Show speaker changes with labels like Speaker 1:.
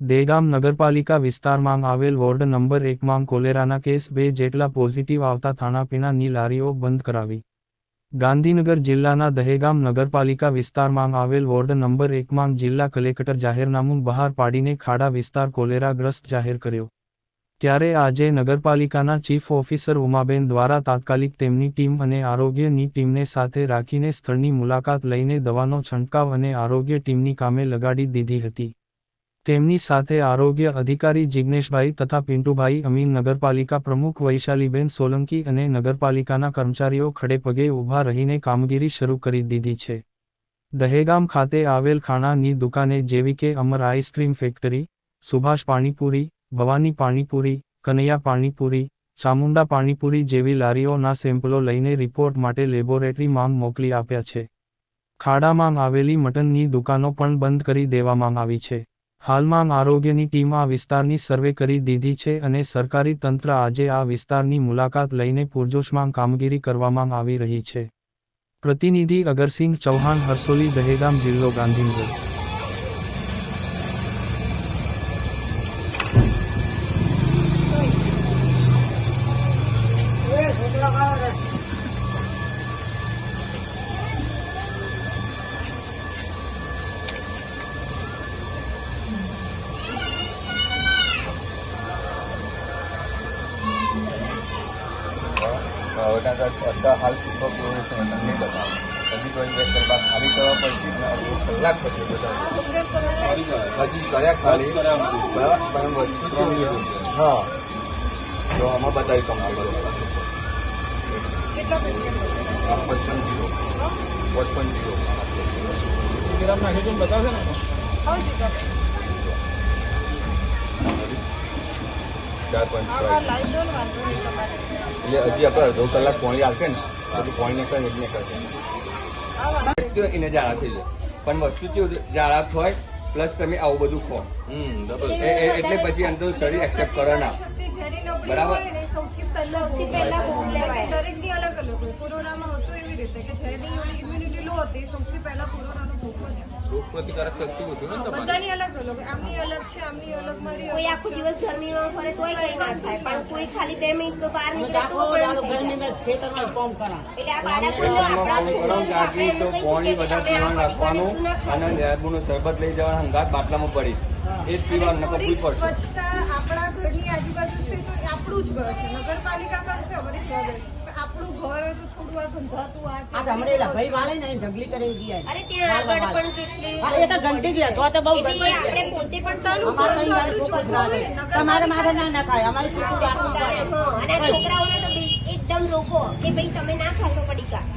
Speaker 1: દેગામ નગરપાલિકા વિસ્તારમાં આવેલ વોર્ડ નંબર એકમાં કોલેરાના કેસ બે જેટલા પોઝિટિવ આવતા ખાણાપીણાની લારીઓ બંધ કરાવી. ગાંધીનગર જિલ્લાના દહેગામ નગરપાલિકા વિસ્તારમાં આવેલ વોર્ડ નંબર એકમાં જિલ્લા કલેક્ટર જાહેરનામું બહાર પાડીને ખાડા વિસ્તાર કોલેરાગ્રસ્ત જાહેર કર્યો. ત્યારે આજે નગરપાલિકાના ચીફ ઓફિસર ઉમાબેન દ્વારા તાત્કાલિક તેમની ટીમ અને આરોગ્યની ટીમને સાથે રાખીને સ્થળની મુલાકાત લઈને દવાનો છંટકાવ અને આરોગ્ય ટીમની કામે લગાડી દીધી હતી. તેમની સાથે આરોગ્ય અધિકારી જિગ્નેશભાઈ તથા પિન્ટુભાઈ અમીન નગરપાલિકા પ્રમુખ વૈશાલીબેન સોલંકી અને નગરપાલિકાના કર્મચારીઓ ખડેપગે ઊભા રહીને કામગીરી શરૂ કરી દીધી છે. દહેગામ ખાતે આવેલ ખાણાની દુકાને જેવી કે Amar ice cream factory, Subhash panipuri, Bhavani panipuri, Kanaiya panipuri, Chamunda panipuri જેવી લારીઓના સેમ્પલો લઈને રિપોર્ટ માટે લેબોરેટરી માંગ મોકલી આપ્યા છે. ખાડામાં આવેલી મટનની દુકાનો પણ બંધ કરી દેવામાં આવી છે. હાલમાં આરોગ્યની ટીમ આ વિસ્તારની સર્વે કરી દીધી છે અને સરકારી તંત્ર આજે આ વિસ્તારની મુલાકાત લઈને પૂરજોશમાં કામગીરી કરવામાં આવી રહી છે. પ્રતિનિધિ અગરસિંહ ચૌહાણ, હરસોલી, દહેગામ જિલ્લો ગાંધીનગર.
Speaker 2: કાંઈક હાલ સુપર નહીં બતાવો હજી બે કલાક ખાલી કરવા પડશે ને કલાક પછી બતાવો ખાલી છે? હા તો આમાં બતાવી આ પચપન જીરો પચપન જીરો ચાર પાંચ એટલે હજી આપણે અડધો કલાક પોણી આવશે ને પછી પોણી નીકળે એટલે નીકળશે
Speaker 3: એને જાડા થઈ જાય. પણ વસ્તુ કેવું જાડા થાય પ્લસ તમે આવું બધું ખો. એટલે પછી અંદર શરીર એક્સેપ્ટ કરે ના. બરાબર.
Speaker 4: બરાબર સૌથી પહેલા કોરોનામાં હતું એવી રીતે કે જેની ઇમ્યુનિટી લો હતી સૌથી પહેલા કોરોનાનો ભોગ
Speaker 2: રોગ પ્રતિકારક શક્તિ ઓછી ને
Speaker 4: બધાની અલગ અલગ આમની અલગ છે આમની અલગ મારી
Speaker 5: કોઈ આખો દિવસ ગરમીમાં ફરે તોય કઈ ના થાય. પણ કોઈ ખાલી બે મિનિટ બહાર નીકળે તો પણ
Speaker 6: ડાકો
Speaker 5: થઈ જાય.
Speaker 6: ખેતરમાં કામ કરા
Speaker 5: એટલે આ બાળકોને આપણા
Speaker 3: કરો
Speaker 5: છોકરાઓને
Speaker 3: તો પાણી
Speaker 5: એમને
Speaker 3: બધા પીવાનું રાખવાનું. અને લેબુનું શરબત લઈ જવાનું હંગાત બાટલામાં પડી. એ જ પીવાનું નકર
Speaker 4: થોડીક
Speaker 3: પડશે.
Speaker 4: સ્વચ્છતા આપણા ઘરની આજુબાજુ છે તો આપણું જ ઘર છે. નગરપાલિકા કરશે અમારી આપણું ઘર તો થોડું વાર ગંધાતું આ
Speaker 6: આ ભાઈ વાળે ને ઢગલી કરી ગયા
Speaker 5: અરે ત્યાં આગળ પણ
Speaker 6: હા એ તો ઘંટી ગયા તો તો બહુ
Speaker 5: એટલે આપણે પોતે પણ
Speaker 6: અમારે તો અહીંયા. તમારે મારે ના અમારે
Speaker 5: છોકરાઓને તો એકદમ રોકો કે ભાઈ તમે ના ખાશો